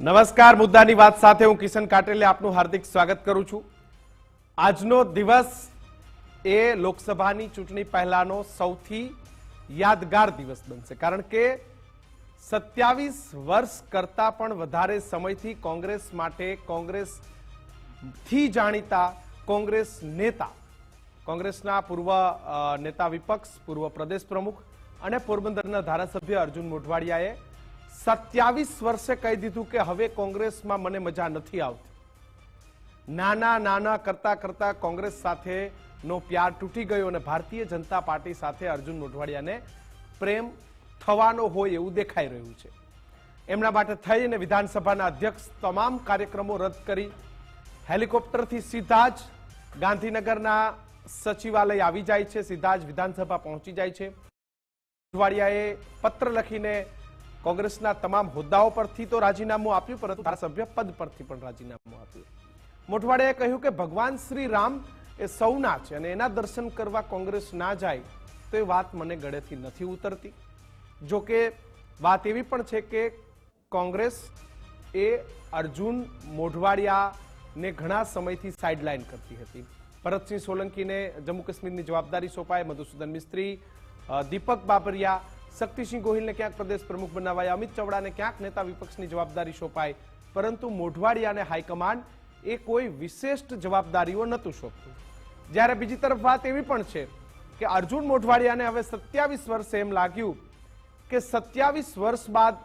નમસ્કાર, મુદ્દાની વાત સાથે હું કિશન કાટેલે આપનું હાર્દિક સ્વાગત કરું છું. આજનો દિવસ એ લોકસભાની ચૂંટણી પહેલાનો સૌથી યાદગાર દિવસ બનશે. કારણ કે સત્યાવીસ વર્ષ કરતા પણ વધારે સમયથી કોંગ્રેસ માટે કોંગ્રેસથી જાણીતા કોંગ્રેસ નેતા, કોંગ્રેસના પૂર્વ નેતા વિપક્ષ, પૂર્વ પ્રદેશ પ્રમુખ અને પોરબંદરના ધારાસભ્ય અર્જુન મોઢવાડિયાએ સત્યાવીસ વર્ષે કહી દીધું કે હવે કોંગ્રેસમાં મને મજા નથી આવતી. નાના નાના કરતા કરતા કોંગ્રેસ સાથે નો પ્યાર તૂટી ગયો અને ભારતીય જનતા પાર્ટી સાથે અર્જુન મોઢવાડિયાને પ્રેમ થવાનો હોય એવું દેખાઈ રહ્યું છે. એમના માટે થઈને વિધાનસભાના અધ્યક્ષ તમામ કાર્યક્રમો રદ કરી હેલિકોપ્ટરથી સીધા જ ગાંધીનગરના સચિવાલય આવી જાય છે, સીધા જ વિધાનસભા પહોંચી જાય છે. મોઢવાડિયાએ પત્ર લખીને કોંગ્રેસના તમામ હોદ્દાઓ પરથી તો રાજીનામું આપ્યું, પરંતુ ધારાસભ્ય પદ પરથી પણ રાજીનામું આપ્યું. મોઢવાડિયાએ કહ્યું કે ભગવાન શ્રી રામ એ સૌના છે અને એના દર્શન કરવા કોંગ્રેસ ના જાય, તો એ વાત મને ગળેથી નથી ઉતરતી. જો કે વાત એવી પણ છે કે કોંગ્રેસ એ અર્જુન મોઢવાડિયાને ઘણા સમયથી સાઇડલાઇન કરતી હતી. ભરતસિંહ સોલંકીને જમ્મુ કાશ્મીરની જવાબદારી સોંપાય મધુસૂદન મિસ્ત્રી દીપક બાબરિયા શક્તિસિંહ ગોહિલને ક્યાંક પ્રદેશ પ્રમુખ બનાવાય? અમિત ચવડાને ક્યાંક નેતા વિપક્ષની જવાબદારી સોંપાય પરંતુ મોઢવાડિયાને હાઈકમાન્ડ એ કોઈ વિશિષ્ટ જવાબદારીઓ નહોતું સોંપતું. જ્યારે બીજી તરફ વાત એવી પણ છે કે અર્જુન મોઢવાડિયાને હવે સત્યાવીસ વર્ષ એમ લાગ્યું કે સત્યાવીસ વર્ષ બાદ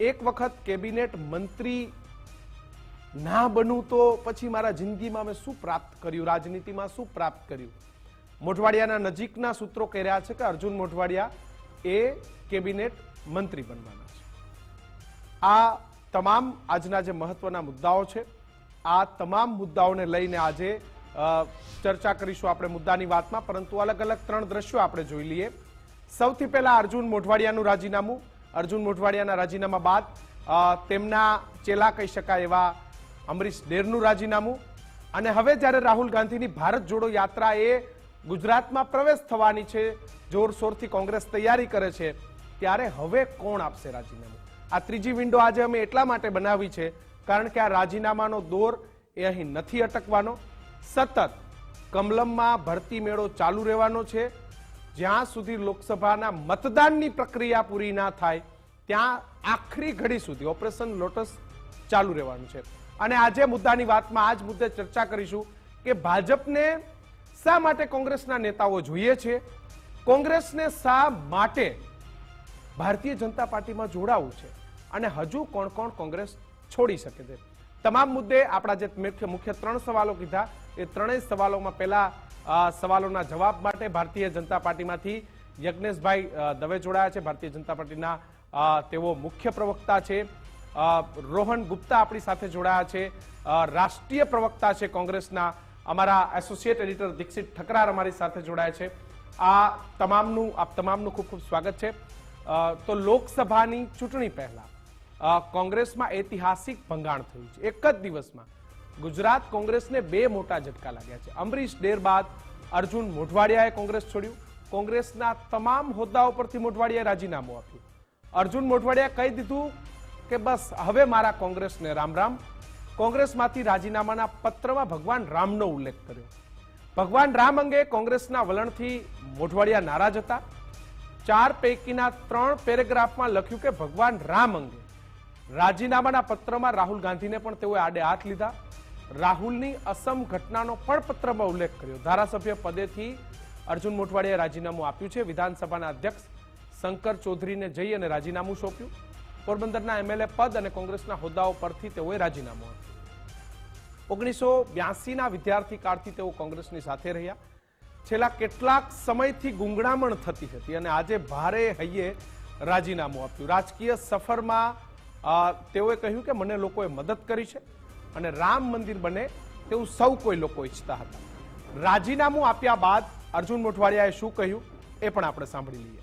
એક વખત કેબિનેટ મંત્રી ના બનવું તો પછી મારા જિંદગીમાં મેં શું પ્રાપ્ત કર્યું? રાજનીતિમાં શું પ્રાપ્ત કર્યું? મોઢવાડિયાના નજીકના સૂત્રો કહી રહ્યા છે કે અર્જુન મોઢવાડિયા એ કેબિનેટ મંત્રી બનવાના છે. આ તમામ આજના જે મહત્વના મુદ્દાઓ છે, આ તમામ મુદ્દાઓને લઈને આજે ચર્ચા કરીશું આપણે મુદ્દાની વાતમાં, પરંતુ અલગ અલગ ત્રણ દ્રશ્યો આપણે જોઈ લઈએ. સૌથી પહેલા અર્જુન મોઢવાડિયાનું રાજીનામું. અર્જુન મોઢવાડિયાના રાજીનામા બાદ તેમના ચેલા કહી શકાય એવા અમરીશ ડેરનું રાજીનામું. અને હવે જ્યારે રાહુલ ગાંધીની ભારત જોડો યાત્રા એ ગુજરાતમાં પ્રવેશ થવાની છે, જોરશોરથી કોંગ્રેસ તૈયારી કરે છે, ત્યારે હવે કોણ આપશે રાજીનામું? આ ત્રીજી વિન્ડો આજે અમે એટલા માટે બનાવી છે, કારણ કે આ રાજીનામાનો દોર એ અહીં નથી અટકવાનો. સતત કમલમમાં ભરતી મેળો ચાલુ રહેવાનો છે. જ્યાં સુધી લોકસભાના મતદાનની પ્રક્રિયા પૂરી ના થાય, ત્યાં આખરી ઘડી સુધી ઓપરેશન લોટસ ચાલુ રહેવાનું છે. અને આજે મુદ્દાની વાતમાં આ જ મુદ્દે ચર્ચા કરીશું કે ભાજપને શા માટે કોંગ્રેસના નેતાઓ જોઈએ છે? કોંગ્રેસને શા માટે ભારતીય જનતા પાર્ટીમાં જોડાવું છે? અને હજુ કોણ કોણ કોંગ્રેસ છોડી શકે છે? તમામ મુદ્દે આપણા જે મુખ્ય મુખ્ય ત્રણ સવાલો કીધા. એ ત્રણેય સવાલોમાં પહેલા સવાલોના જવાબ માટે ભારતીય જનતા પાર્ટીમાંથી યજ્ઞેશભાઈ દવે જોડાયા છે. ભારતીય જનતા પાર્ટીના તેઓ મુખ્ય પ્રવક્તા છે. રોહન ગુપ્તા આપણી સાથે જોડાયા છે. રાષ્ટ્રીય પ્રવક્તા છે કોંગ્રેસના. અમારા એસોસિએટ એડિટર દીક્ષિત ઠકરાર અમારી સાથે જોડાયા છે. આ તમામનું, આપ તમામનું ખૂબ ખૂબ સ્વાગત છે. તો લોકસભાની ચૂંટણી પહેલા કોંગ્રેસમાં ઐતિહાસિક ભંગાણ થયું છે. એક જ દિવસમાં ગુજરાત કોંગ્રેસને બે મોટા ઝટકા લાગ્યા છે. અમરીશ ડેર બાદ અર્જુન મોઢવાડિયાએ કોંગ્રેસ છોડ્યું. કોંગ્રેસના તમામ હોદ્દાઓ પરથી મોઢવાડિયાએ રાજીનામું આપ્યું. અર્જુન મોઢવાડિયાએ કહી દીધું કે બસ, હવે મારા કોંગ્રેસને રામ રામ. કોંગ્રેસમાંથી રાજીનામાના પત્રમાં ભગવાન રામનો ઉલ્લેખ કર્યો. ભગવાન રામ અંગે કોંગ્રેસના વલણથી મોઢવાડિયા નારાજ હતા. ચાર પૈકીના ત્રણ પેરેગ્રાફમાં લખ્યું કે ભગવાન રામ અંગે. રાજીનામાના પત્રમાં રાહુલ ગાંધીને પણ તેઓએ આડે હાથ લીધા. રાહુલની અસમ ઘટનાનો પણ પત્રમાં ઉલ્લેખ કર્યો. ધારાસભ્ય પદેથી અર્જુન મોઢવાડિયાએ રાજીનામું આપ્યું છે. વિધાનસભાના અધ્યક્ષ શંકર ચૌધરીને જઈ અને રાજીનામું સોંપ્યું. પોરબંદરના એમએલએ પદ અને કોંગ્રેસના હોદ્દાઓ પરથી તેઓએ રાજીનામું આપ્યું. ઓગણીસો બ્યાસીના વિદ્યાર્થી કાળથી તેઓ કોંગ્રેસની સાથે રહ્યા. છેલ્લા કેટલાક સમયથી ગુંગળામણ થતી હતી અને આજે ભારે હૈયે રાજીનામું આપ્યું. રાજકીય સફરમાં તેઓએ કહ્યું કે મને લોકોએ મદદ કરી છે અને રામ મંદિર બને તેવું સૌ કોઈ લોકો ઈચ્છતા હતા. રાજીનામું આપ્યા બાદ અર્જુન મોઠવાડિયાએ શું કહ્યું એ પણ આપણે સાંભળી લઈએ.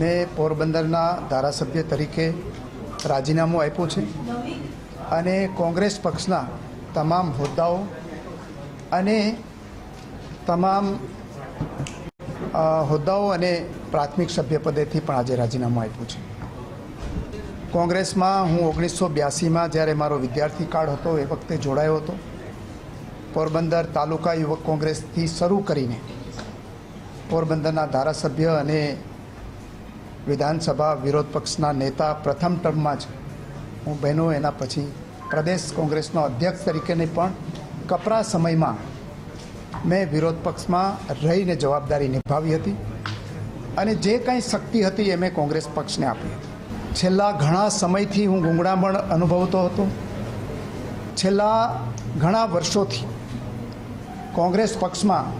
મેં પોરબંદરના ધારાસભ્ય તરીકે રાજીનામું આપ્યું છે. અને કોંગ્રેસ પક્ષના તમામ હોદ્દાઓ અને તમામ હોદ્દાઓ અને પ્રાથમિક સભ્યપદેથી પણ આજે રાજીનામું આપ્યું છે. કોંગ્રેસમાં હું ઓગણીસો બ્યાસીમાં જ્યારે મારો વિદ્યાર્થી કાળ હતો, એ વખતે જોડાયો હતો. પોરબંદર તાલુકા યુવક કોંગ્રેસથી શરૂ કરીને પોરબંદરના ધારાસભ્ય અને વિધાનસભા વિરોધ પક્ષના નેતા પ્રથમ ટર્મમાં જ હું બહેનો, એના પછી પ્રદેશ કોંગ્રેસનો અધ્યક્ષ તરીકેની પણ કપરા સમયમાં મેં વિરોધ પક્ષમાં રહીને જવાબદારી નિભાવી હતી અને જે કાંઈ શક્તિ હતી એ મેં કોંગ્રેસ પક્ષને આપી છેલ્લા ઘણા સમયથી હું ગુંગળામણ અનુભવતો હતો. છેલ્લા ઘણા વર્ષોથી કોંગ્રેસ પક્ષમાં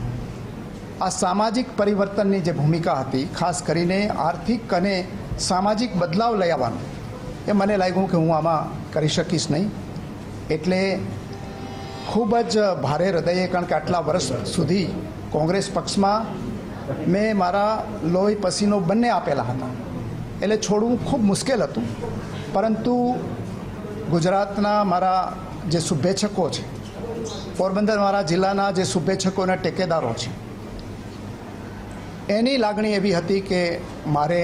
આ સામાજિક પરિવર્તનની જે ભૂમિકા હતી, ખાસ કરીને આર્થિક અને સામાજિક બદલાવ લઈ આવવાનો એ મને લાગ્યું કે હું આમાં કરી શકીશ નહીં. એટલે ખૂબ જ ભારે હૃદયે, કારણ કે આટલા વર્ષ સુધી કોંગ્રેસ પક્ષમાં મેં મારા લોહી પસીનો બંને આપેલા હતા. એટલે છોડવું ખૂબ મુશ્કેલ હતું. પરંતુ ગુજરાતના મારા જે શુભેચ્છકો છે, પોરબંદર મારા જિલ્લાના જે શુભેચ્છકોના ટેકેદારો છે, એની લાગણી એવી હતી કે મારે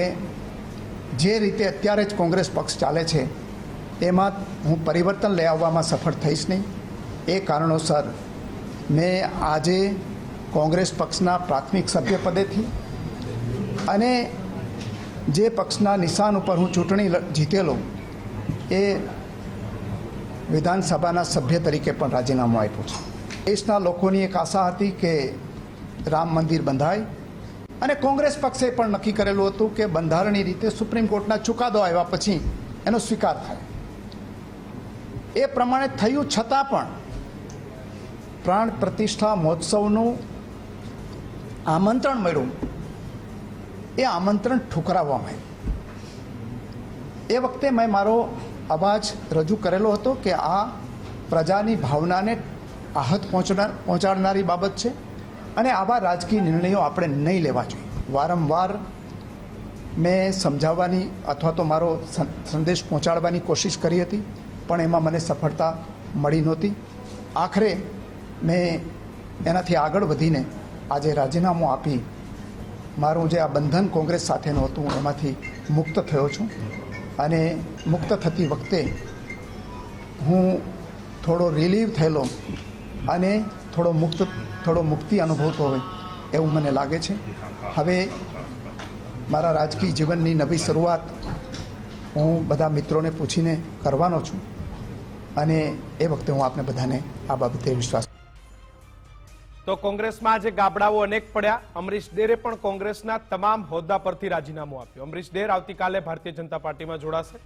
જે રીતે અત્યારે જ કોંગ્રેસ પક્ષ ચાલે છે તેમાં હું પરિવર્તન લઈ આવવામાં સફળ થઈશ નહીં. એ કારણોસર મેં આજે કોંગ્રેસ પક્ષના પ્રાથમિક સભ્યપદેથી અને જે પક્ષના નિશાન ઉપર હું ચૂંટણી જીતેલો, એ વિધાનસભાના સભ્ય તરીકે પણ રાજીનામું આપ્યું છે. દેશના લોકોની એક આશા હતી કે રામ મંદિર બંધાય અને કોંગ્રેસ પક્ષે પણ નક્કી કરેલું હતું કે બંધારણીય રીતે સુપ્રીમ કોર્ટના ચુકાદો આવ્યા પછી એનો સ્વીકાર થાય. એ પ્રમાણે થયું છતાં પણ પ્રાણ પ્રતિષ્ઠા મહોત્સવનું આમંત્રણ મળ્યું. એ આમંત્રણ ઠુકરાવવામાં આવ્યું એ વખતે મેં મારો અવાજ રજૂ કરેલો હતો કે આ પ્રજાની ભાવનાને આહત પહોંચનાર પહોંચાડનારી બાબત છે. અને આવા રાજકીય નિર્ણયો આપણે નહીં લેવા જોઈએ. વારંવાર મેં સમજાવવાની અથવા તો મારો સંદેશ પહોંચાડવાની કોશિશ કરી હતી, પણ એમાં મને સફળતા મળી નહોતી. આખરે મેં એનાથી આગળ વધીને આજે રાજીનામું આપી મારું જે આ બંધન કોંગ્રેસ સાથેનું હતું, એમાંથી મુક્ત થયો છું. અને મુક્ત થતી વખતે હું થોડો રિલીવ થયેલો અને થોડો મુક્ત થોડો મુક્તિ અનુભવતો હોય એવું મને લાગે છે. હવે મારા રાજકીય જીવનની નવી શરૂઆત હું બધા મિત્રોને પૂછીને કરવાનો છું અને એ વખતે હું આપને બધાને આ બાબતે વિશ્વાસ તો કોંગ્રેસમાં આજે ગાબડાઓ અનેક પડ્યા. અમરીશ ડેરે પણ કોંગ્રેસના તમામ હોદ્દા પરથી રાજીનામું આપ્યું. અમરીશ ડેર આવતીકાલે ભારતીય જનતા પાર્ટીમાં જોડાશે.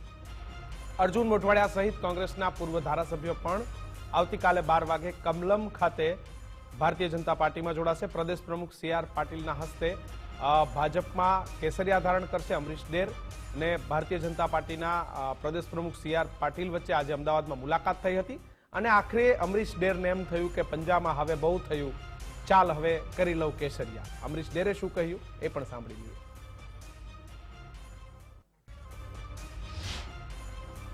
અર્જુન મોઢવાડિયા સહિત કોંગ્રેસના પૂર્વ ધારાસભ્યો પણ આવતીકાલે બાર વાગે કમલમ ખાતે ભારતીય જનતા પાર્ટીમાં જોડાશે. પ્રદેશ પ્રમુખ સી આર પાટીલના હસ્તે ભાજપમાં કેસરિયા ધારણ કરશે અમરીશ ડેર અને ભારતીય જનતા પાર્ટીના પ્રદેશ પ્રમુખ સી આર પાટીલ વચ્ચે આજે અમદાવાદમાં મુલાકાત થઈ હતી. અને આખરે અમરીશ ડેરને એમ થયું કે પંજામાં હવે બહુ થયું. ચાલ હવે કરી લઉં કેસરિયા. અમરીશ ડેરે શું કહ્યું એ પણ સાંભળી લઈએ.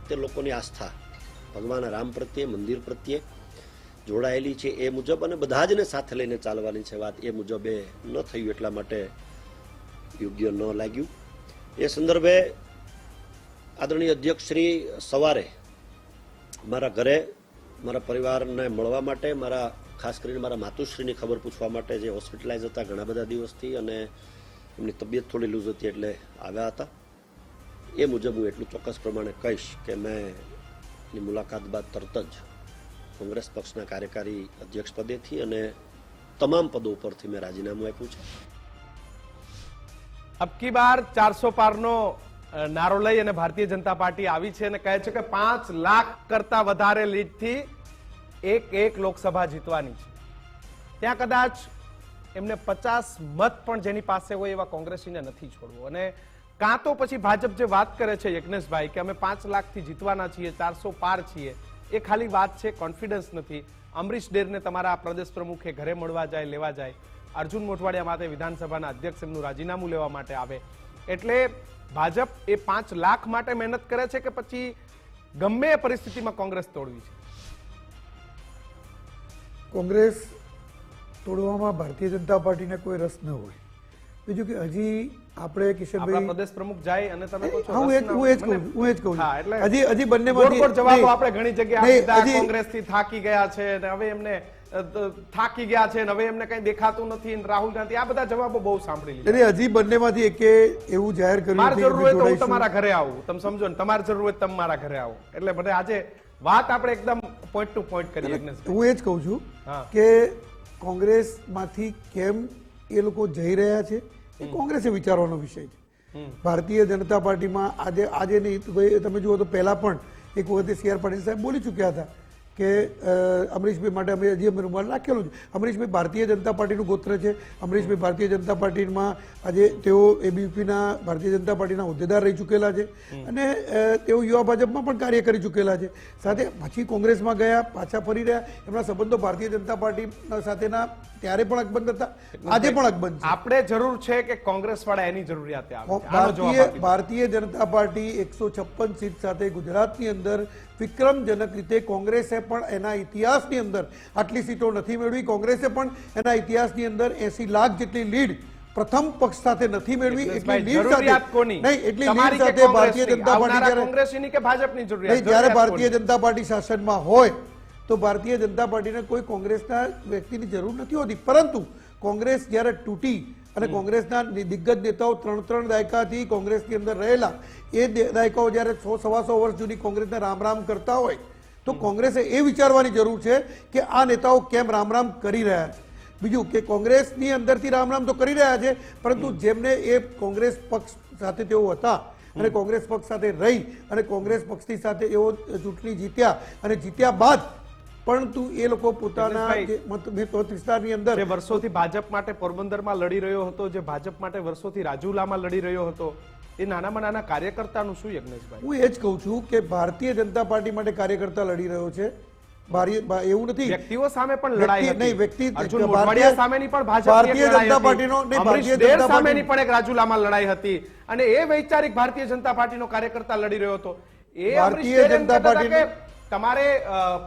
તે લોકોની આસ્થા. ભગવાન રામ પ્રત્યે, મંદિર પ્રત્યે જોડાયેલી છે એ મુજબ અને બધા જને સાથે લઈને ચાલવાની છે વાત એ મુજબ એ ન થયું એટલા માટે યોગ્ય ન લાગ્યું. એ સંદર્ભે આદરણીય અધ્યક્ષ શ્રી સવારે મારા ઘરે, મારા પરિવારને મળવા માટે, મારા ખાસ કરીને મારા માતુશ્રીની ખબર પૂછવા માટે જે હોસ્પિટલાઇઝ હતા ઘણા બધા દિવસથી અને એમની તબિયત થોડી લૂઝ હતી એટલે આવ્યા હતા. એ મુજબ હું એટલું ચોક્કસ પ્રમાણે કહીશ કે મેં એની મુલાકાત બાદ તરત જ કોંગ્રેસ પક્ષના કાર્યકારી અધ્યક્ષ પદેથી અને તમામ પદો ઉપરથી મેં રાજીનામું આપ્યું છે. અબકી બાર ચારસો પારનો નારો લઈ અને ભારતીય જનતા પાર્ટી આવી છે અને કહે છે કે પાંચ લાખ કરતા વધારે લીડથી એક એક લોકસભા જીતવાની છે. ત્યાં કદાચ એમને પચાસ મત પણ જેની પાસે હોય એવા કોંગ્રેસીને નથી છોડવું. અને કાં તો પછી ભાજપ જે વાત કરે છે યજ્ઞેશભાઈ કે અમે પાંચ લાખથી જીતવાના છીએ, ચારસો પાર છીએ એ ખાલી વાત છે કોન્ફિડન્સ નથી. અમરીશ ડેરને તમારા પ્રદેશ પ્રમુખે ઘરે મળવા જાય, લેવા જાય. અર્જુન મોટવાડિયા માટે વિધાનસભાના અધ્યક્ષ એમનું રાજીનામું લેવા માટે આવે. એટલે ભાજપ એ પાંચ લાખ માટે મહેનત કરે છે કે પછી ગમે એ પરિસ્થિતિમાં કોંગ્રેસ તોડવી છે? કોંગ્રેસ તોડવામાં ભારતીય જનતા પાર્ટીને કોઈ રસ ન હોય. બીજું કે હજી આપણે કિશનભાઈ પ્રદેશ પ્રમુખ જાય અને તમે કહો છો હું એ હું એ જ કહું હું એ જ કહું એટલે હજી- હજી ગોળ જવાબો આપણે ઘણી જગ્યાએ કોંગ્રેસ કોંગ્રેસથી થાકી ગયા છે અને હવે એમને થાકી ગયા છે હવે એમને કઈ દેખાતું નથી રાહુલ ગાંધી આ બધા જવાબો બહુ સાંભળી લીધા. એટલે હજી બંનેમાંથી એકે એવું જાહેર કર્યું મારે જરૂર હોય તો હું તમારા ઘરે આવું. તમે સમજો ને તમારે જરૂર હોય તો તમે મારા ઘરે આવો. એટલે બધે આજે વાત આપણે એકદમ પોઈન્ટ ટુ પોઈન્ટ કરી હું એ જ કહું છું. કે કોંગ્રેસમાંથી કેમ એ લોકો જઈ રહ્યા છે? એ કોંગ્રેસે વિચારવાનો વિષય છે. ભારતીય જનતા પાર્ટીમાં આજે આજે નહીં તમે જુઓ તો પહેલા પણ એક વખતે સી આર પાટીલ સાહેબ બોલી ચૂક્યા હતા. કે અમરીશભાઈ માટે અમે હજી અમે રૂમાલ રાખેલું છે. અમરીશભાઈ ભારતીય જનતા પાર્ટીનું ગોત્ર છે. અમરીશભાઈ ભારતીય જનતા પાર્ટીમાં આજે તેઓ એબીપીના ભારતીય જનતા પાર્ટીના હોદ્દેદાર રહી ચૂકેલા છે અને તેઓ યુવા ભાજપમાં પણ કાર્ય કરી ચૂકેલા છે. સાથે પછી કોંગ્રેસમાં ગયા પાછા ફરી રહ્યા. એમના સંબંધો ભારતીય જનતા પાર્ટી સાથેના ત્યારે પણ અકબંધ હતા. આજે પણ અકબંધ આપણે જરૂર છે કે કોંગ્રેસ વાળા એની જરૂરિયાત ભારતીય ભારતીય જનતા પાર્ટી એકસો છપ્પન સીટ સાથે ગુજરાતની અંદર વિક્રમજનક રીતે કોંગ્રેસે પણ એના ઇતિહાસની અંદર આટલી સીટો નથી મેળવી. કોંગ્રેસે પણ એના ઇતિહાસની અંદર એસી લાખ જેટલી લીડ પ્રથમ પક્ષ સાથે નથી મેળવી. એટલી લીડ સાથે નહીં એટલી લીડ સાથે ભારતીય જનતા પાર્ટી કોંગ્રેસીની કે ભાજપની જરૂરિયાત? જ્યારે ભારતીય જનતા પાર્ટી શાસનમાં હોય તો ભારતીય જનતા પાર્ટીને કોઈ કોંગ્રેસના વ્યક્તિની જરૂર નથી હોતી. પરંતુ કોંગ્રેસ જ્યારે તૂટી અને કોંગ્રેસના દિગ્ગજ નેતાઓ ત્રણ ત્રણ દાયકાથી કોંગ્રેસની અંદર રહેલા. એ દાયકાઓ જ્યારે સો સવા સો વર્ષ જૂની કોંગ્રેસને રામ રામ કરતા હોય તો કોંગ્રેસે એ વિચારવાની જરૂર છે કે આ નેતાઓ કેમ રામ રામ કરી રહ્યા છે. બીજું કે કોંગ્રેસની અંદરથી રામ રામ તો કરી રહ્યા છે પરંતુ જેમને એ કોંગ્રેસ પક્ષ સાથે તેઓ હતા અને કોંગ્રેસ પક્ષ સાથે રહી અને કોંગ્રેસ પક્ષની સાથે એઓ ચૂંટણી જીત્યા અને જીત્યા બાદ પરંતુ એ લોકો પોતાના જે મત મત વિસ્તારની અંદર જે વર્ષોથી ભાજપ માટે પોરબંદરમાં લડી રહ્યો હતો જે ભાજપ માટે વર્ષોથી રાજુલામાં લડી રહ્યો હતો એ નાનામાં નાના કાર્યકર્તાનું શું યજ્ઞેશભાઈ? હું એ જ કહું છું કે ભારતીય જનતા પાર્ટી માટે કાર્યકર્તા લડી રહ્યો છે. એવું નથી. વ્યક્તિઓ સામે પણ લડાઈ નહીં, વ્યક્તિ- સામેની પણ ભારતીય જનતા. પાર્ટીનો- ભારતીય જનતા સામેની પણ એક રાજુલામાં લડાઈ હતી. અને એ વૈચારિક ભારતીય જનતા પાર્ટીનો કાર્યકર્તા લડી રહ્યો હતો. એ ભારતીય જનતા પાર્ટી તમારે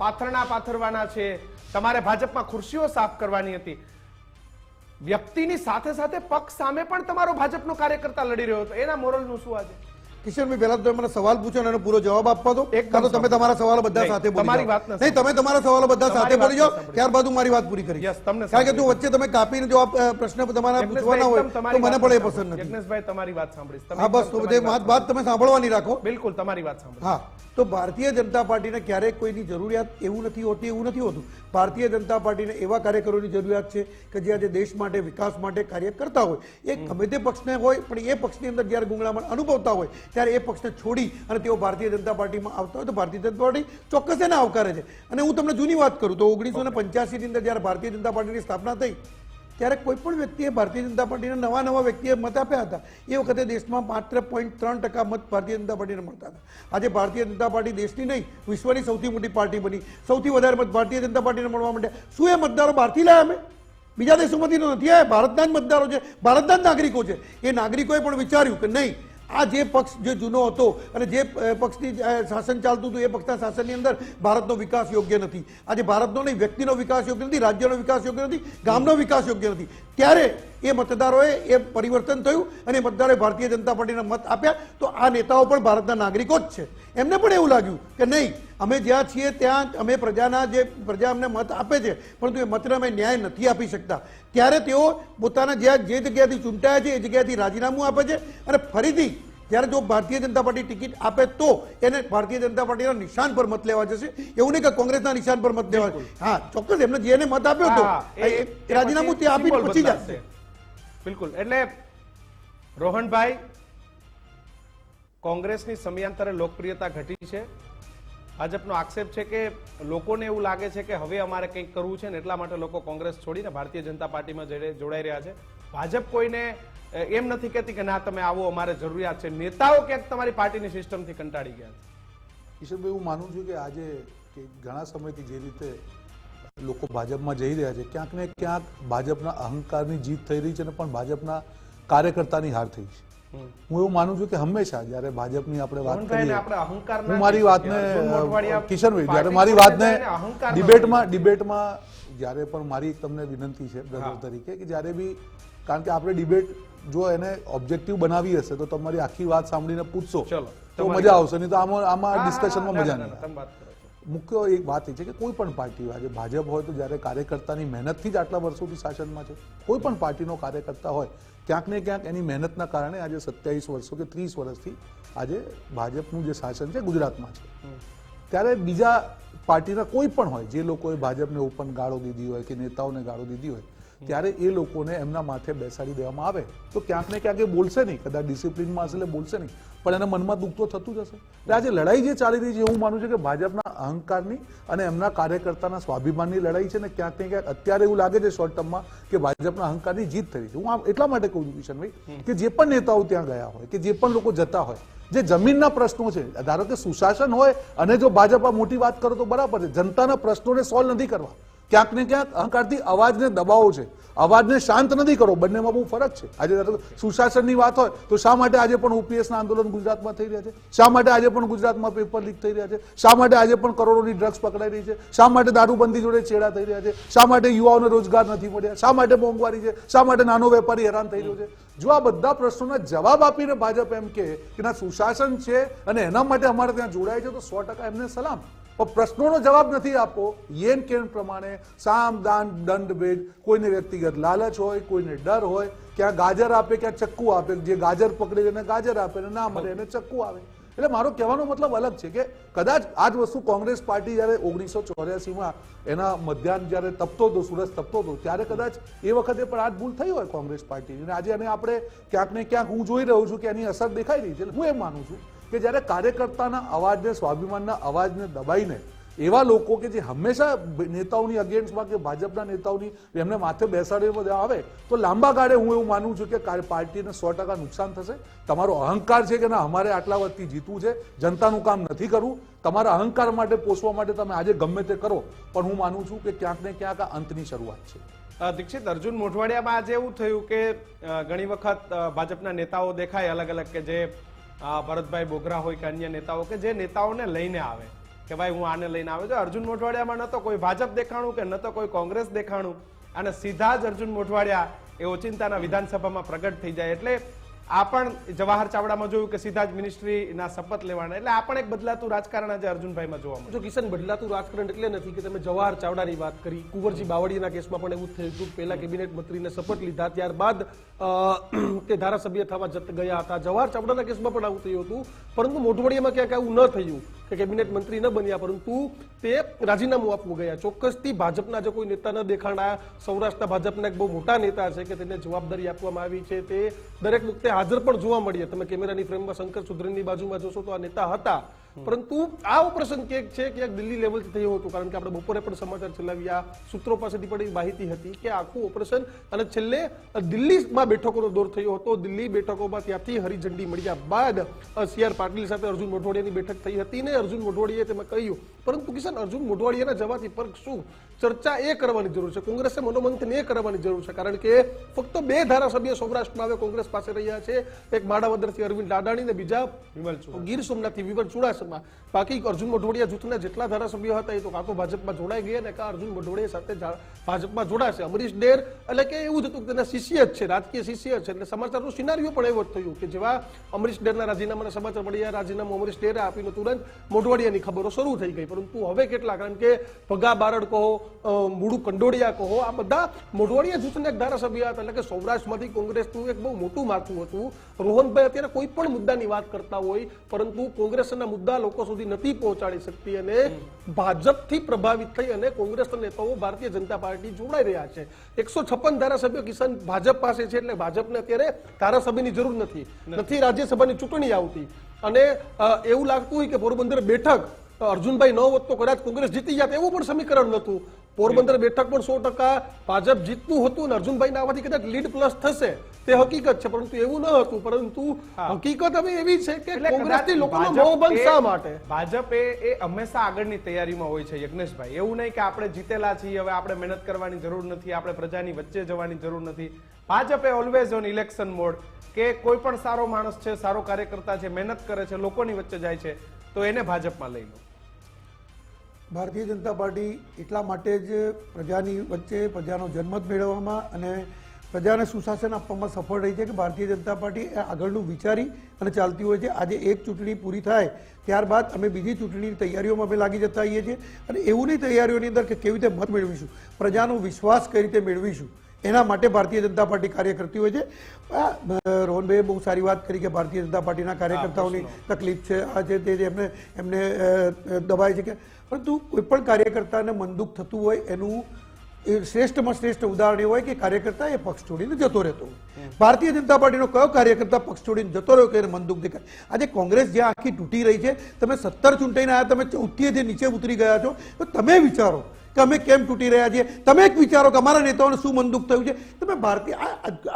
પાથરણા પાથરવાના છે, તમારે ભાજપમાં ખુરશીઓ સાફ કરવાની હતી. વ્યક્તિની સાથે સાથે પક્ષ સામે પણ તમારો ભાજપનો કાર્યકર્તા લડી રહ્યો હતો. એના મોરલનું શું આજે? કિશનભાઈ પહેલા તમે મને સવાલ પૂછો એનો પૂરો જવાબ આપવા દો. એકદમ કાં તો તમે તમારા સવાલો બધા સાથે તમારી વાત નહીં તમે તમારા સવાલો બધા સાથે બોલી જાઓ. ત્યારબાદ હું મારી વાત પૂરી કરીશ. કારણ કે જો વચ્ચે તમે કાપીને જો પ્રશ્ન તમારા પૂછવાના હોય તો મને પણ એ પસંદ નથી. યજ્ઞેશભાઈ તમારી વાત સાંભળીશ. હા બસ તો વાત વાત વાત તમે સાંભળવાની રાખો. બિલકુલ તમારી વાત હા તો ભારતીય જનતા પાર્ટીને ક્યારેક કોઈની જરૂરિયાત એવું નથી હોતી એવું નથી હોતું. ભારતીય જનતા પાર્ટીને એવા કાર્યકરોની જરૂરિયાત છે કે જે આજે દેશ માટે વિકાસ માટે કાર્ય કરતા હોય. એ ગમે તે પક્ષને હોય પણ એ પક્ષની અંદર જ્યારે ગુંગળામણ અનુભવતા હોય ત્યારે એ પક્ષને છોડી અને તેઓ ભારતીય જનતા પાર્ટીમાં આવતા હોય તો ભારતીય જનતા પાર્ટી ચોક્કસ એને આવકારે છે. અને હું તમને જૂની વાત કરું તો ઓગણીસો ને પંચ્યાસીની અંદર જ્યારે ભારતીય જનતા પાર્ટીની સ્થાપના થઈ ત્યારે કોઈ પણ વ્યક્તિએ ભારતીય જનતા પાર્ટીને નવા નવા વ્યક્તિએ મત આપ્યા હતા. એ વખતે દેશમાં માત્ર પોઈન્ટ ત્રણ ટકા મત ભારતીય જનતા પાર્ટીને મળતા હતા. આજે ભારતીય જનતા પાર્ટી દેશની નહીં વિશ્વની સૌથી મોટી પાર્ટી બની. સૌથી વધારે મત ભારતીય જનતા પાર્ટીને મળવા માંડ્યા શું એ મતદારો બહારથી લાયા અમે? બીજા દેશોમાંથી તો નથી આવ્યા ભારતના જ મતદારો છે. ભારતના જ નાગરિકો છે. એ નાગરિકોએ પણ વિચાર્યું કે નહીં આ જે પક્ષ જે જૂનો હતો અને જે પક્ષની શાસન ચાલતું હતું એ પક્ષના શાસનની અંદર ભારતનો વિકાસ યોગ્ય નથી. આજે ભારતનો નહીં, વ્યક્તિનો વિકાસ યોગ્ય નથી, રાજ્યનો વિકાસ યોગ્ય નથી, ગામનો વિકાસ યોગ્ય નથી. ત્યારે એ મતદારોએ એ પરિવર્તન થયું અને મતદારોએ ભારતીય જનતા પાર્ટીને મત આપ્યા. તો આ નેતાઓ પણ ભારતના નાગરિકો જ છે. એમને પણ એવું લાગ્યું કે નહીં અમે જ્યાં છીએ ત્યાં અમે પ્રજાના જે પ્રજા અમને મત આપે છે પરંતુ એ મતને અમે ન્યાય નથી આપી શકતા. ત્યારે તેઓ પોતાના જ્યાં જે જગ્યાથી ચૂંટાયા છે એ જગ્યાથી રાજીનામું આપે છે અને ફરીથી ત્યારે જો ભારતીય જનતા પાર્ટી ટિકિટ આપે તો એને ભારતીય જનતા પાર્ટીના નિશાન પર મત લેવા જશે. એવું નહીં કે કોંગ્રેસના નિશાન પર મત લેવા. હા ચોક્કસ એમને જેને મત આપ્યો હતો રાજીનામું ત્યાં તે આપીને પછી જશે બિલકુલ. એટલે રોહનભાઈ, કોંગ્રેસની સમયાંતરે લોકપ્રિયતા ઘટી છે. ભાજપનો આક્ષેપ છે કે લોકોને એવું લાગે છે કે હવે અમારે કંઈક કરવું છે ને એટલા માટે લોકો કોંગ્રેસ છોડીને ભારતીય જનતા પાર્ટીમાં જોડાઈ રહ્યા છે. ભાજપ કોઈને એમ નથી કહેતી કે ના, તમે આવો, અમારે જરૂરિયાત છે. નેતાઓ ક્યાંક તમારી પાર્ટીની સિસ્ટમથી કંટાળી ગયા છે. કિશોરભાઈ હું માનું છું કે આજે ઘણા સમયથી જે રીતે લોકો ભાજપમાં જઈ રહ્યા છે. ક્યાંક ને ક્યાંક ભાજપના અહંકારની જીત થઈ રહી છે અને પણ ભાજપના કાર્યકર્તાની હાર થઈ છે. હું એવું માનું છું કે હંમેશા જ્યારે ભાજપની આપણે વાત કરીએ હું મારી વાતને કિશનભાઈ જ્યારે મારી વાતને ડિબેટમાં ડિબેટમાં જ્યારે પણ મારી તમને વિનંતી છે બ્રધર તરીકે કે જ્યારે બી કારણ કે આપણે ડિબેટ જો એને ઓબ્જેક્ટિવ બનાવી હશે તો તમારી આખી વાત સાંભળીને પૂછશો તો મજા આવશે નહીં તો આમાં આમાં ડિસ્કશનમાં મજા નહીં. મુખ્ય એક વાત એ છે કે કોઈ પણ પાર્ટી હોય, આજે ભાજપ હોય તો જ્યારે કાર્યકર્તાની મહેનતથી જ આટલા વર્ષોથી શાસનમાં છે કોઈ પણ પાર્ટીનો કાર્યકર્તા હોય ક્યાંક ને ક્યાંક એની મહેનતના કારણે આજે સત્યાવીસ વર્ષો કે ત્રીસ વર્ષથી આજે ભાજપનું જે શાસન છે ગુજરાતમાં છે. ત્યારે બીજા પાર્ટીના કોઈ પણ હોય જે લોકોએ ભાજપને ઓપન ગાળો દીધી હોય કે નેતાઓને ગાળો દીધી હોય ત્યારે એ લોકોને એમના માથે બેસાડી દેવામાં આવે. તો ક્યાંક ને ક્યાંક એ બોલશે નહીં. કદાચ ડિસિપ્લિનમાં હશે એટલે બોલશે નહીં. પણ એના મનમાં દુઃખ તો થતું જ હશે. એટલે આજે લડાઈ જે ચાલી રહી છે હું માનું છું કે ભાજપના અહંકારની અને એમના કાર્યકર્તાના સ્વાભિમાનની લડાઈ છે ને ક્યાંક ને ક્યાંક અત્યારે એવું લાગે છે શોર્ટ ટર્મમાં કે ભાજપના અહંકારની જીત થઈ છે. હું આ એટલા માટે કહું છું કિશનભાઈ કે જે પણ નેતાઓ ત્યાં ગયા હોય કે જે પણ લોકો જતા હોય જે જમીનના પ્રશ્નો છે ધારો કે સુશાસન હોય અને જો ભાજપ આ મોટી વાત કરો તો બરાબર છે. જનતાના પ્રશ્નોને સોલ્વ નથી કરવા. ક્યાંક ને ક્યાંક અહંકારથી અવાજને દબાવો છે. અવાજને શાંત નથી કરો. બંનેમાં બહુ ફરક છે. આજે સુશાસનની વાત હોય તો શા માટે આજે પણ ઓપીએસના આંદોલન ગુજરાતમાં થઈ રહ્યા છે? શા માટે આજે પણ ગુજરાતમાં પેપર લીક થઈ રહ્યા છે? શા માટે આજે પણ કરોડોની ડ્રગ્સ પકડાઈ રહી છે? શા માટે દારૂબંધી જોડે છેડા થઈ રહ્યા છે? શા માટે યુવાઓને રોજગાર નથી મળ્યા? શા માટે મોંઘવારી છે? શા માટે નાનો વેપારી હેરાન થઈ રહ્યો છે? જો આ બધા પ્રશ્નોના જવાબ આપીને ભાજપ એમ કે કે ના, સુશાસન છે અને એના માટે અમારે ત્યાં જોડાય છે, તો સો ટકા એમને સલામ. પણ પ્રશ્નોનો જવાબ નથી આપવો. યેન કેન પ્રમાણે સામ, દાન, દંડ, ભેદ, કોઈને વ્યક્તિગત લાલચ હોય, કોઈને ડર હોય, ક્યાં ગાજર આપે, ક્યાં ચક્કુ આપે, જે ગાજર પકડે એને ગાજર આપે ને ના મળે એને ચક્કુ આવે. એટલે મારો કહેવાનો મતલબ અલગ છે કે કદાચ આ જ વસ્તુ કોંગ્રેસ પાર્ટી જ્યારે ઓગણીસો ચોર્યાસીમાં એના મધ્યાહન જ્યારે તપતો હતો, સુરજ તપતો હતો, ત્યારે કદાચ એ વખતે પણ આ જ ભૂલ થઈ હોય કોંગ્રેસ પાર્ટીની. અને આજે એને આપણે ક્યાંક ને ક્યાંક હું જોઈ રહ્યો છું કે એની અસર દેખાઈ રહી છે. હું એમ માનું છું કે જ્યારે કાર્યકર્તાના અવાજને, સ્વાભિમાનના અવાજને દબાઈને એવા લોકો કે જે હંમેશા નેતાઓની અગેન્સ્ટમાં કે ભાજપના નેતાઓની એમને માથે બેસાડીને આવે, તો લાંબા ગાળે હું એવું માનું છું કે પાર્ટીને સો ટકા નુકસાન થશે. તમારો અહંકાર છે કે ના, અમારે આટલા વર્ષથી જીતવું છે, જનતાનું કામ નથી કરવું. તમારા અહંકાર માટે પોષવા માટે તમે આજે ગમે તે કરો, પણ હું માનું છું કે ક્યાંક ને ક્યાંક આ અંતની શરૂઆત છે. દીક્ષિત, અર્જુન મોઢવાડિયામાં આજે એવું થયું કે ઘણી વખત ભાજપના નેતાઓ દેખાય અલગ અલગ કે જે ભરતભાઈ બોગરા હોય કે અન્ય નેતાઓ કે જે નેતાઓને લઈને આવે. કે ભાઈ હું આને લઈને આવ્યો છું અર્જુન મોઢવાડિયામાં ન તો કોઈ ભાજપ દેખાણું કે ન તો કોઈ કોંગ્રેસ દેખાણું. અને સીધા જ અર્જુન મોઢવાડિયા એ ઓચિંતાના વિધાનસભામાં પ્રગટ થઈ જાય. એટલે આ પણ જવાહર ચાવડામાં જોયું કે સીધા જ મિનિસ્ટ્રીના શપથ લેવાના. એટલે આ પણ એક બદલાતું રાજકારણ આજે અર્જુનભાઈમાં જોવા મળ્યું. જો કિશન, બદલાતું રાજકારણ એટલે નથી કે તમે જવાહર ચાવડાની વાત કરી. કુંવરજી બાવળીના કેસમાં પણ એવું થયું હતું પહેલા કેબિનેટ મંત્રીને શપથ લીધા, ત્યારબાદ તે ધારાસભ્ય થવા ગયા હતા. જવાહર ચાવડાના કેસમાં પણ આવું થયું હતું. પરંતુ મોઢવાડિયામાં ક્યાંક આવું ન થયું. કે કેબિનેટ મંત્રી ન બન્યા, પરંતુ તે રાજીનામું આપવું ગયા. ચોક્કસથી ભાજપના જો કોઈ નેતા ન દેખાણા સૌરાષ્ટ્રના ભાજપના એક બહુ મોટા નેતા છે કે તેને જવાબદારી આપવામાં આવી છે. તે દરેક વખતે હાજર પણ જોવા મળીએ. તમે કેમેરાની ફ્રેમમાં શંકર સુધરીની બાજુમાં જોશો તો આ નેતા હતા. પરંતુ આ ઓપરેશન ક્યાંક છે ક્યાંક દિલ્હી લેવલથી થયું હતું કારણ કે આપણે બપોરે પણ સમાચાર ચલાવ્યા સૂત્રો પાસેથી પણ માહિતી હતી કે આખું ઓપરેશન અને છેલ્લે દિલ્હીમાં બેઠકોનો દોર થયો હતો. દિલ્હી બેઠકોમાં ત્યાંથી હરિઝંડી મળ્યા બાદ સી આર પાટીલ સાથે અર્જુન મોઢવાડિયાની બેઠક થઈ હતી ને અર્જુન મોઢવાડીએ તેમાં કહ્યું પરંતુ કિશન અર્જુન મોઢવાડિયાના જવાથી પર શું ચર્ચા એ કરવાની જરૂર છે? કોંગ્રેસે મનોમંથન એ કરવાની જરૂર છે કારણ કે ફક્ત બે ધારાસભ્ય સૌરાષ્ટ્રમાં હવે કોંગ્રેસ પાસે રહ્યા છે. એક માડાવદરથી અરવિંદ લાડાણી ને બીજા ગીર સોમનાથથી વિમલ ચુડાસમા. uma બાકી અર્જુન મોઢવાડિયા જૂથના જેટલા ધારાસભ્યો હતા એ તો કાં તો ભાજપમાં જોડાઈ ગયા ને કાં અર્જુન મોઢવાડિયા સાથે ભાજપમાં જોડાશે. અમરીશ ડેર એટલે કે એવું જ હતું કે તેના શિષ્ય જ છે, રાજકીય શિષ્ય છે. એટલે સમાચારનું સિનારીઓ પણ એવો જ થયું કે જેવા અમરીશ ડેરના રાજીનામાના સમાચાર મળ્યા, રાજીનામું અમરીશ ડેરે આપીને તુરંત મોઢવાડિયાની ખબરો શરૂ થઈ ગઈ. પરંતુ હવે કેટલા? કારણ કે ભગા બારડ કહો મૂળુ કંડોડિયા કહો, આ બધા મોઢવાડિયા જૂથના એક ધારાસભ્ય હતા. એટલે કે સૌરાષ્ટ્રમાંથી કોંગ્રેસનું એક બહુ મોટું માથું હતું. રોહનભાઈ અત્યારે કોઈ પણ મુદ્દાની વાત કરતા હોય, પરંતુ કોંગ્રેસના મુદ્દા લોકો સુધી નથી પહોંચાડી શકતી અને ભાજપથી પ્રભાવિત થઈ અને કોંગ્રેસના નેતાઓ ભારતીય જનતા પાર્ટી જોડાઈ રહ્યા છે. એકસો છપ્પન ધારાસભ્યો કિસાન ભાજપ પાસે છે એટલે ભાજપને અત્યારે ધારાસભ્યની જરૂર નથી. નથી. રાજ્યસભાની ચૂંટણી આવતી. અને એવું લાગતું હોય કે પોરબંદર બેઠક અર્જુનભાઈ ન હોત તો કદાચ કોંગ્રેસ જીતી જાત એવું પણ સમીકરણ નતું પોરબંદર બેઠક પણ સો ટકા ભાજપ જીતનું હતું અને અર્જુનભાઈ આવવાથી કદાચ લીડ પ્લસ થશે. તે હકીકત છે પરંતુ એવું ન હતું. પરંતુ હકીકત હવે એવી છે કે કોંગ્રેસથી લોકોનો શા માટે? ભાજપ એ એ હંમેશા આગળની તૈયારીમાં હોય છે યજ્ઞેશભાઈ. એવું નહીં કે આપણે જીતેલા છીએ હવે આપણે મહેનત કરવાની જરૂર નથી આપણે પ્રજાની વચ્ચે જવાની જરૂર નથી. ભાજપે ઓલવેઝ ઓન ઇલેક્શન મોડ કે કોઈ પણ સારો માણસ છે સારો કાર્યકર્તા છે મહેનત કરે છે લોકોની વચ્ચે જાય છે તો એને ભાજપમાં લઈ લો. ભારતીય જનતા પાર્ટી એટલા માટે જ પ્રજાની વચ્ચે પ્રજાનો જનમત મેળવવામાં અને પ્રજાને સુશાસન આપવામાં સફળ રહી છે કે ભારતીય જનતા પાર્ટી એ આગળનું વિચારી અને ચાલતી હોય છે. આજે એક ચૂંટણી પૂરી થાય ત્યારબાદ અમે બીજી ચૂંટણીની તૈયારીઓમાં અમે લાગી જતા હોઈએ છીએ અને એવું નહીં તૈયારીઓની અંદર કે કેવી રીતે મત મેળવીશું પ્રજાનો વિશ્વાસ કઈ રીતે મેળવીશું એના માટે ભારતીય જનતા પાર્ટી કાર્ય કરતી હોય છે. રોહનભાઈએ બહુ સારી વાત કરી કે ભારતીય જનતા પાર્ટીના કાર્યકર્તાઓની તકલીફ છે. આ છે તે એમને એમને દબાય છે કે પરંતુ કોઈ પણ કાર્યકર્તાને મનદુખ થતું હોય એનું એ શ્રેષ્ઠમાં શ્રેષ્ઠ ઉદાહરણ એ હોય કે કાર્યકર્તા એ પક્ષ છોડીને જતો રહેતો ભારતીય જનતા પાર્ટીનો કયો કાર્યકર્તા પક્ષ છોડીને જતો રહ્યો કે એને મનદુખ દેખાય? આજે કોંગ્રેસ જ્યાં આખી તૂટી રહી છે તમે સત્તર ચૂંટાઈને આવ્યા તમે ચૌદથી જે નીચે ઉતરી ગયા છો તો તમે વિચારો કે અમે કેમ તૂટી રહ્યા છીએ? તમે એક વિચારો કે અમારા નેતાઓને શું મનદુખ થયું છે? તમે ભારતીય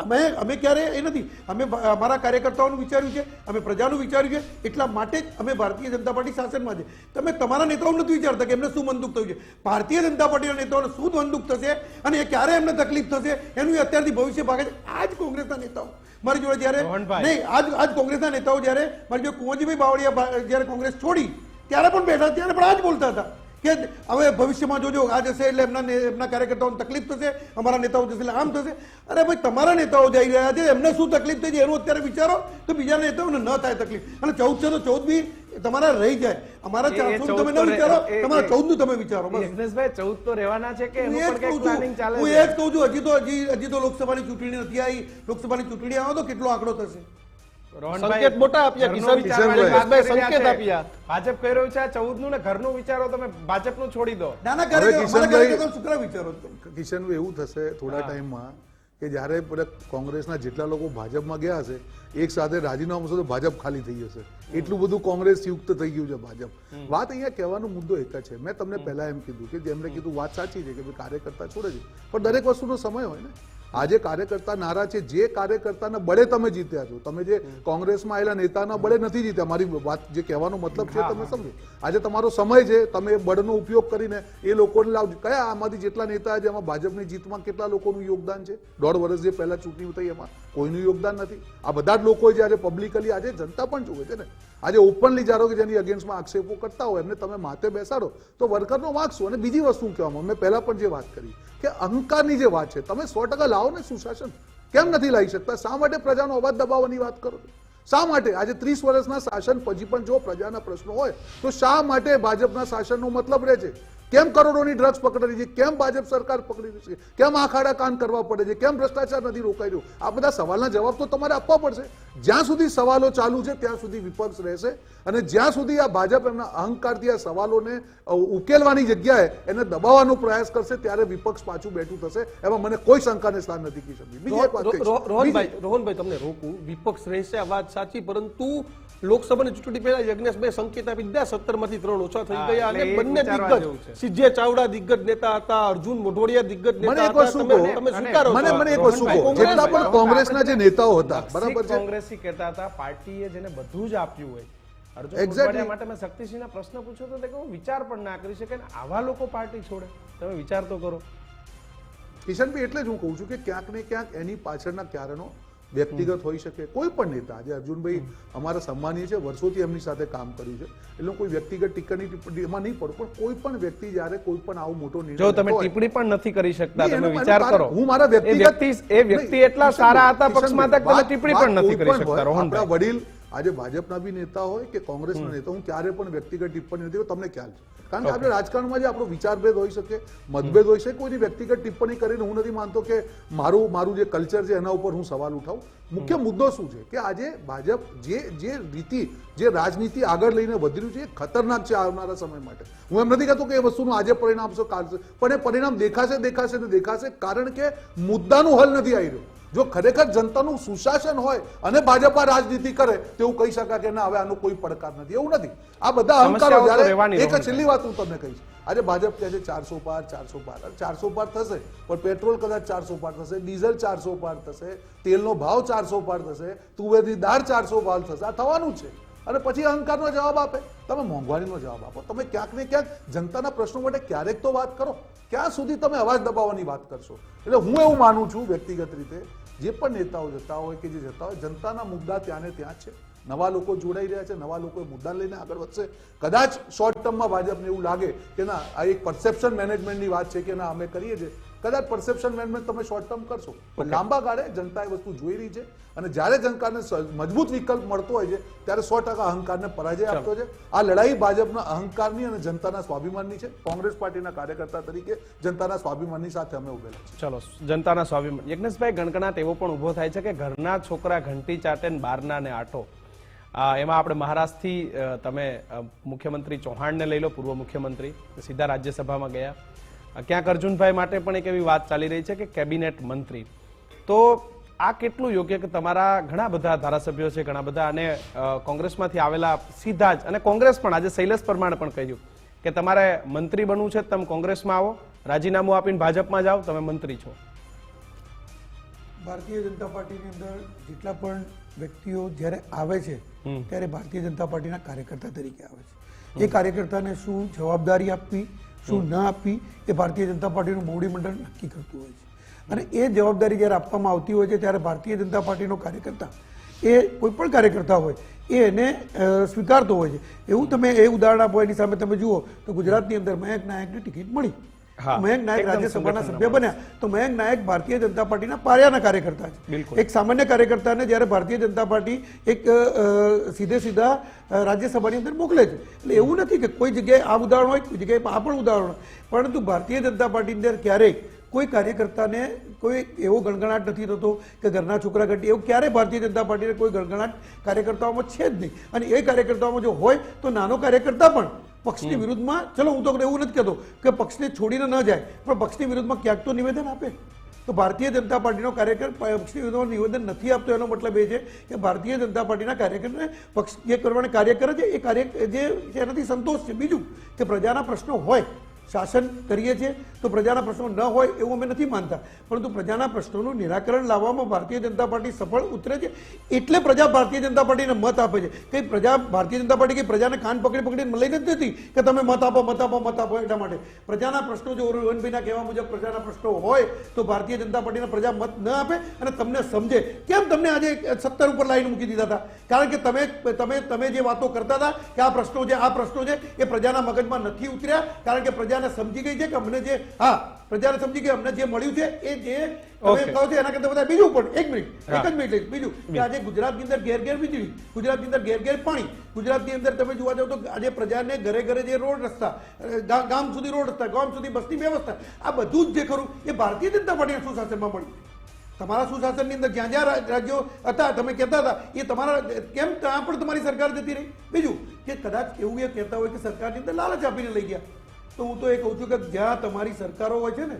અમે અમે ક્યારે એ નથી. અમે અમારા કાર્યકર્તાઓનું વિચાર્યું છે અમે પ્રજાનું વિચાર્યું છે એટલા માટે જ અમે ભારતીય જનતા પાર્ટી શાસનમાં છે. તમે તમારા નેતાઓને નથી વિચારતા કે એમને શું મનદુખ થયું છે? ભારતીય જનતા પાર્ટીના નેતાઓને શું મનદુખ થશે અને એ ક્યારે એમને તકલીફ થશે? એનું એ અત્યારથી ભવિષ્ય ભાગે છે. આ જ કોંગ્રેસના નેતાઓ મારી જોડે જ્યારે. નહીં આજ આજ કોંગ્રેસના નેતાઓ જ્યારે મારી જોડે કુંવરજીભાઈ બાવળિયા જ્યારે કોંગ્રેસ છોડી ત્યારે પણ બેઠા ત્યારે પણ આ જ બોલતા હતા. કે હવે ભવિષ્યમાં જોજો આ જશે એટલે એમના એમના કાર્યકર્તાઓને તકલીફ થશે અમારા નેતાઓ જશે એટલે આમ થશે. અરે ભાઈ તમારા નેતાઓ જઈ રહ્યા છે એમને શું તકલીફ થઈ છે? એનું અત્યારે વિચારો તો બીજા નેતાઓને ન થાય તકલીફ. અને ચૌદ છે તો ચૌદ બી તમારા રહી જાય. અમારા ચારસો તમે ન વિચારો તમારા ચૌદનું તમે વિચારો ચૌદ તો રહેવાના છે કે હું એ જ કહું છું. હું એ જ કહું છું હજી તો હજી હજી તો લોકસભાની ચૂંટણી નથી આવી. લોકસભાની ચૂંટણી આવે તો કેટલો આંકડો થશે? સંકેત મોટા આપ્યા, કિશન કિશનભાઈ સંકેત આપ્યા. ભાજપ કહી રહ્યું છે આ ચૌદનું ને ઘરનું વિચારો તમે ભાજપનું છોડી દો. કિશનભાઈ- વિચારો છો? એવું થશે થોડા ટાઈમમાં કે જ્યારે બધા કોંગ્રેસના જેટલા લોકો ભાજપમાં ગયા હશે એક સાથે રાજીનામું થશે તો ભાજપ ખાલી થઈ જશે. એટલું બધું કોંગ્રેસ યુક્ત થઈ ગયું છે ભાજપ. વાત અહીંયા કહેવાનો મુદ્દો એક જ છે. મેં તમને પહેલા એમ કીધું કે જેમણે કીધું વાત સાચી છે કે કાર્યકર્તા છોડે છે. પણ દરેક વસ્તુનો સમય હોય ને. આજે કાર્યકર્તા નારા છે જે કાર્યકર્તાના બળે તમે જીત્યા છો. તમે જે કોંગ્રેસમાં આવેલા નેતાના બળે નથી જીત્યા. મારી વાત જે કહેવાનો મતલબ છે તમે સમજો. આજે તમારો સમય છે તમે બળનો ઉપયોગ કરીને એ લોકોને લાવજો કયા આમાંથી જેટલા નેતા છે એમાં ભાજપની જીતમાં કેટલા લોકોનું યોગદાન છે? દોઢ વર્ષ જે પહેલા ચૂંટણી થઈ એમાં. કોઈનું યોગદાન નથી. આ બધા જ લોકો જે આજે પબ્લિકલી આજે જનતા પણ જુએ છે ને, આજે ઓપનલી જારો કે જેની અગેન્સ્ટમાં આક્ષેપો કરતા હોય, એમને તમે માથે બેસાડો, તો વર્કરનો વાંચશો અને બીજી વસ્તુ કહેવામાં મેં પહેલાં પણ જે વાત કરી, કે અહંકારની જે વાત છે, તમે સો ટકા લાવો ને સુશાસન, કેમ નથી લાવી શકતા? શા માટે પ્રજાનો અવાજ દબાવવાની વાત કરો શા માટે? આજે ત્રીસ વર્ષના શાસન પછી પણ જો પ્રજાના પ્રશ્નો હોય, તો શા માટે ભાજપના શાસનનો મતલબ રહે છે? કેમ કરોડોની ડ્રગ્સ પકડી છે? કેમ ભાજપ સરકાર પકડી રહી છે? કેમ આખાડા કાન કરવા પડે છે? કેમ ભ્રષ્ટાચાર નથી રોકાઈ રહ્યો આ બધા સવાલના જવાબ તો તમારે આપવા પડશે. જ્યાં સુધી સવાલો ચાલુ છે ત્યાં સુધી વિપક્ષ રહેશે અને જ્યાં સુધી આ ભાજપ એમના અહંકારથી આ સવાલોને ઉકેલવાની જગ્યાએ એને દબાવવાનો પ્રયાસ કરશે ત્યારે વિપક્ષ પાછું બેઠું થશે. એમાં મને કોઈ શંકાને સ્થાન નથી કિશનભાઈ બીજી એક વાત રોહનભાઈ રોહનભાઈ તમને રોકું. વિપક્ષ રહેશે આ વાત સાચી પરંતુ લોકસભાની ચૂંટણી પહેલા યજ્ઞેશભાઈ સંકેત આપી દીધા સત્તરમાંથી ત્રણ ઓછા થઈ ગયા અને એ બંને. દિગ્ગજ સિજ્જે ચાવડા દિગ્ગજ નેતા હતા અર્જુન મોઢવાડિયા દિગ્ગજ નેતા હતા તમે તમે સ્વીકારો મને મને એક વસ્તુ કહો. જેટલા પણ કોંગ્રેસના જે નેતાઓ હતા બરાબર છે? કોંગ્રેસી કહેતા હતા પાર્ટીએ જેને બધું જ આપ્યું હોય. અર્જુન માટે મેં શક્તિસિંહના પ્રશ્ન પૂછ્યો તો તે કહ્યું વિચાર પણ ના કરી શકે ને આવા લોકો પાર્ટી છોડે. તમે વિચાર તો કરો. કિશનભાઈ એટલે જ હું કહું છું કે ક્યાંક ને ક્યાંક એની પાછળના કારણો વ્યક્તિગત હોઈ શકે. કોઈ પણ નેતા આજે અર્જુનભાઈ અમારા સન્માનીય છે વર્ષોથી એમની સાથે કામ કર્યું છે. એટલે કોઈ વ્યક્તિગત ટિપ્પણી એમાં નહીં પડું પણ કોઈ પણ વ્યક્તિ જ્યારે કોઈ પણ આવો મોટો નિર્ણય જો તમે ટિપ્પણી પણ નથી કરી શકતા તમે વિચાર કરો. હું મારા વ્યક્તિગત વ્યક્તિ એ વ્યક્તિ એટલા સારા હતા પક્ષમાં હતા કે તમે ટિપ્પણી પણ નથી કરી શકતા રોહનભાઈ. વડીલ આજે ભાજપના બી નેતા હોય કે કોંગ્રેસના નેતા હું ક્યારે પણ વ્યક્તિગત ટિપ્પણી નથી તમને ખ્યાલ છે. કારણ કે આપણે રાજકારણમાં જે આપણો વિચારભેદ હોઈ શકે મતભેદ હોઈ શકે કોઈની વ્યક્તિગત ટિપ્પણી કરીને હું નથી માનતો કે મારું મારું જે કલ્ચર છે એના ઉપર હું સવાલ ઉઠાવું. મુખ્ય મુદ્દો શું છે? કે આજે ભાજપ જે જે રીતિ જે રાજનીતિ આગળ લઈને વધી રહ્યું છે એ ખતરનાક છે આવનારા સમય માટે. હું એમ નથી કહેતો કે એ વસ્તુનું આજે પરિણામ શું છે પણ એ પરિણામ દેખાશે દેખાશે ને દેખાશે કારણ કે મુદ્દાનું હલ નથી આવી રહ્યું. જો ખરેખર જનતાનું સુશાસન હોય અને ભાજપા રાજનીતિ કરે તેવું કહી શકાય કે ના હવે આનો કોઈ પડકાર નથી. એવું નથી. આ બધા અહંકારો જ્યારે એક છેલ્લી વાત હું તમને કહીશ. આજે ભાજપ કહે છે ચારસો પાર ચારસો પાર. ચારસો પાર થશે પણ પેટ્રોલ કદાચ ચારસો પાર થશે ડીઝલ ચારસો પાર થશે તેલનો ભાવ ચારસો પાર થશે તુવેરની દાળ ચારસો પાર થશે. આ થવાનું છે. અને પછી અહંકારનો જવાબ આપે. તમે મોંઘવારીનો જવાબ આપો. તમે ક્યાંક ને ક્યાંક જનતાના પ્રશ્નો માટે ક્યારેક તો વાત કરો. ક્યાં સુધી તમે અવાજ દબાવવાની વાત કરશો? એટલે હું એવું માનું છું વ્યક્તિગત રીતે જે પણ નેતાઓ જતા હોય કે જે જતા હોય, જનતાના મુદ્દા ત્યાં ને ત્યાં છે. નવા લોકો જોડાઈ રહ્યા છે, નવા લોકો મુદ્દા લઈને આગળ વધશે. કદાચ શોર્ટ ટર્મમાં ભાજપને એવું લાગે કે ના, આ એક પરસેપ્શન મેનેજમેન્ટની વાત છે કે ના, અમે કરીએ છીએ. કદાચ પરસેપ્શન મેનેજમેન્ટ તમે શોર્ટ ટર્મ કરશો. પણ લાંબા ગાળે જનતા એ વસ્તુ જોઈ રહી છે અને જ્યારે જનતાને મજબૂત વિકલ્પ મળતો હોય છે ત્યારે સો ટકા અહંકારને પરાજય આપતો છે. આ લડાઈ ભાજપના અહંકારની અને જનતાના સ્વાભિમાનની છે. કોંગ્રેસ પાર્ટીના કાર્યકર્તા તરીકે જનતાના સ્વાભિમાનની સાથે અમે ઉભેલા છે ચલો જનતાના સ્વાભિમાન. યજ્ઞેશભાઈ ગણગણાટ એવો પણ ઊભો થાય છે કે ઘરના છોકરા ઘંટી ચાટે ને બારના ને આટો. આ એમાં આપણે મહારાષ્ટ્રથી તમે મુખ્યમંત્રી ચૌહાણને લઈ લો પૂર્વ મુખ્યમંત્રી. સીધા રાજ્યસભામાં ગયા. ક્યાંક અર્જુનભાઈ માટે પણ એક એવી વાત ચાલી રહી છે કે કેબિનેટ મંત્રી. તો આ કેટલું યોગ્ય કે તમારા ઘણા બધા ધારાસભ્યો છે ઘણા બધા અને કોંગ્રેસમાંથી આવેલા સીધા જ અને કોંગ્રેસ પણ આજે શૈલેષ પરમાણે પણ કહ્યું કે તમારે મંત્રી બનવું છે તમે કોંગ્રેસમાં આવો રાજીનામું આપીને ભાજપમાં જાઓ તમે મંત્રી છો. ભારતીય જનતા પાર્ટીની અંદર જેટલા પણ વ્યક્તિઓ જ્યારે આવે છે ત્યારે ભારતીય જનતા પાર્ટીના કાર્યકર્તા તરીકે આવે છે. એ કાર્યકર્તાને શું જવાબદારી આપવી? શું ના આપવી એ ભારતીય જનતા પાર્ટીનું મંડળ નક્કી કરતું હોય છે. અને એ જવાબદારી જ્યારે આપવામાં આવતી હોય છે ત્યારે ભારતીય જનતા પાર્ટીનો કાર્યકર્તા એ કોઈ પણ કાર્યકર્તા હોય એ એને સ્વીકારતો હોય છે. એવું તમે એ ઉદાહરણ આપો એની સામે તમે જુઓ તો ગુજરાતની અંદર મયંક નાયકની ટિકિટ મળી. મયંક નાયક રાજ્યસભાના સભ્ય બન્યા. તો મયંક નાયક ભારતીય જનતા પાર્ટીના પાયાના કાર્યકર્તા છે. એક સામાન્ય કાર્યકર્તાને જ્યારે ભારતીય જનતા પાર્ટી એક સીધે સીધા રાજ્યસભાની અંદર મોકલે છે. એટલે એવું નથી કે કોઈ જગ્યાએ આ ઉદાહરણ હોય કોઈ જગ્યાએ આ પણ ઉદાહરણ હોય. પરંતુ ભારતીય જનતા પાર્ટીની અંદર ક્યારેય કોઈ કાર્યકર્તાને કોઈ એવો ગણગણાટ નથી થતો કે ઘરના છોકરા ઘટી એવું ક્યારે ભારતીય જનતા પાર્ટીને કોઈ ગણગણાટ કાર્યકર્તાઓમાં છે જ નહીં. અને એ કાર્યકર્તાઓમાં જો હોય તો નાનો કાર્યકર્તા પણ પક્ષની વિરુદ્ધમાં ચલો હું તો એવું નથી કહેતો કે પક્ષને છોડીને ન જાય પણ પક્ષની વિરુદ્ધમાં ક્યાંક તો નિવેદન આપે. તો ભારતીય જનતા પાર્ટીનો કાર્યકર પક્ષની વિરુદ્ધમાં નિવેદન નથી આપતો એનો મતલબ એ છે કે ભારતીય જનતા પાર્ટીના કાર્યકરને પક્ષ જે કરવાને કાર્ય કરે છે એ કાર્ય જે છે એનાથી સંતોષ છે. બીજું કે પ્રજાના પ્રશ્નો હોય શાસન કરીએ છીએ, તો પ્રજાના પ્રશ્નો ન હોય એવું અમે નથી માનતા. પરંતુ પ્રજાના પ્રશ્નોનું નિરાકરણ લાવવામાં ભારતીય જનતા પાર્ટી સફળ ઉતરે છે એટલે પ્રજા ભારતીય જનતા પાર્ટીને મત આપે છે. કઈ પ્રજા, ભારતીય જનતા પાર્ટી કઈ પ્રજાને કાન પકડી પકડીને લઈને નથી કે તમે મત આપો મત આપો મત આપો એટલા માટે. પ્રજાના પ્રશ્નો જો રોહનભાઈના કહેવા મુજબ પ્રજાના પ્રશ્નો હોય, તો ભારતીય જનતા પાર્ટીના પ્રજા મત ન આપે અને તમને સમજે. કેમ તમને આજે સત્તર ઉપર લાઈન મૂકી દીધા હતા? કારણ કે તમે તમે તમે જે વાતો કરતા હતા કે આ પ્રશ્નો છે, આ પ્રશ્નો છે, એ પ્રજાના મગજમાં નથી ઉતર્યા. કારણ કે પ્રજાને સમજી ગઈ છે કે અમને જે હા પ્રજાને સમજી ગઈ અમને જે મળ્યું છે એ જે તમે કહો છો એના કરતા બધા બીજું પણ એક મિનિટ એક જ મિનિટ બીજું. કે આજે ગુજરાતની અંદર ઘેર ઘેર વીજળી ગુજરાતની અંદર ઘેર ઘેર પાણી ગુજરાતની અંદર તમે જોવા જાવ તો આજે પ્રજાને ઘરે ઘરે જે રોડ રસ્તા ગામ સુધી રોડ રસ્તા ગામ સુધી બસની વ્યવસ્થા આ બધું જ જે ખરું એ ભારતીય જનતા પાર્ટીના સુશાસનમાં મળ્યું. તમારા સુશાસનની અંદર જ્યાં જ્યાં રાજ્યો હતા તમે કહેતા હતા એ તમારા કેમ ત્યાં પણ તમારી સરકાર જતી રહી? બીજું કે કદાચ એવું એ કહેતા હોય કે સરકારની અંદર લાલચ આપીને લઈ ગયા. તો હું તો એ કહું છું કે જ્યાં તમારી સરકારો હોય છે ને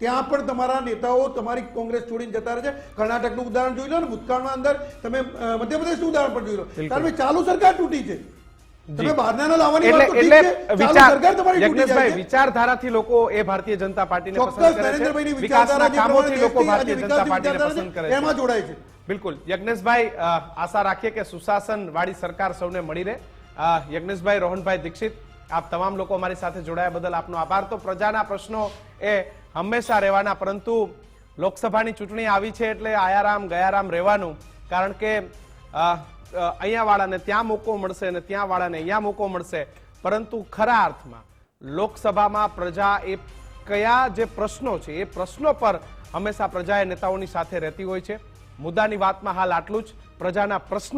ત્યાં પણ તમારા નેતાઓ તમારી કોંગ્રેસ છોડીને જતા રહે છે. કર્ણાટકનું ઉદાહરણ જોઈ લો ને ભૂતકાળમાં અંદર તમે મધ્યપ્રદેશનું ઉદાહરણ પણ જોઈ લો. કારણ કે ચાલુ સરકાર તૂટી છે. તમે બહારના લાવવાની વાત તો ઠીક છે. ચાલુ સરકાર તમારી તૂટી જાય છે. વિચારધારાથી લોકો એ ભારતીય જનતા પાર્ટીને પસંદ કરે છે. નરેન્દ્રભાઈની વિચારધારા કામોથી લોકો ભારતીય જનતા પાર્ટીને પસંદ કરે છે. એમાં જોડાય છે. બિલકુલ. યજ્ઞેશભાઈ આશા રાખીએ કે સુશાસન વાળી સરકાર સૌને મળી રહે. યજ્ઞેશભાઈ રોહનભાઈ દીક્ષિત આપ તમામ લોકો અમારી સાથે જોડાયા બદલ આપનો આભાર. તો પ્રજાના પ્રશ્નો એ હંમેશા રહેવાના, પરંતુ લોકસભાની ચૂંટણી આવી છે એટલે આયારામ, ગયારામ રહેવાનું. કારણ કે અહીંયા વાળાને ત્યાં મોકો મળશે અને ત્યાં વાળાને અહીંયા મોકો મળશે. પરંતુ ખરા અર્થમાં લોકસભામાં પ્રજા એ કયા જે પ્રશ્નો છે, એ પ્રશ્નો પર હંમેશા પ્રજા એ નેતાઓની સાથે રહેતી હોય છે. મુદ્દાની વાતમાં હાલ આટલું જ. પ્રજાના પ્રશ્નો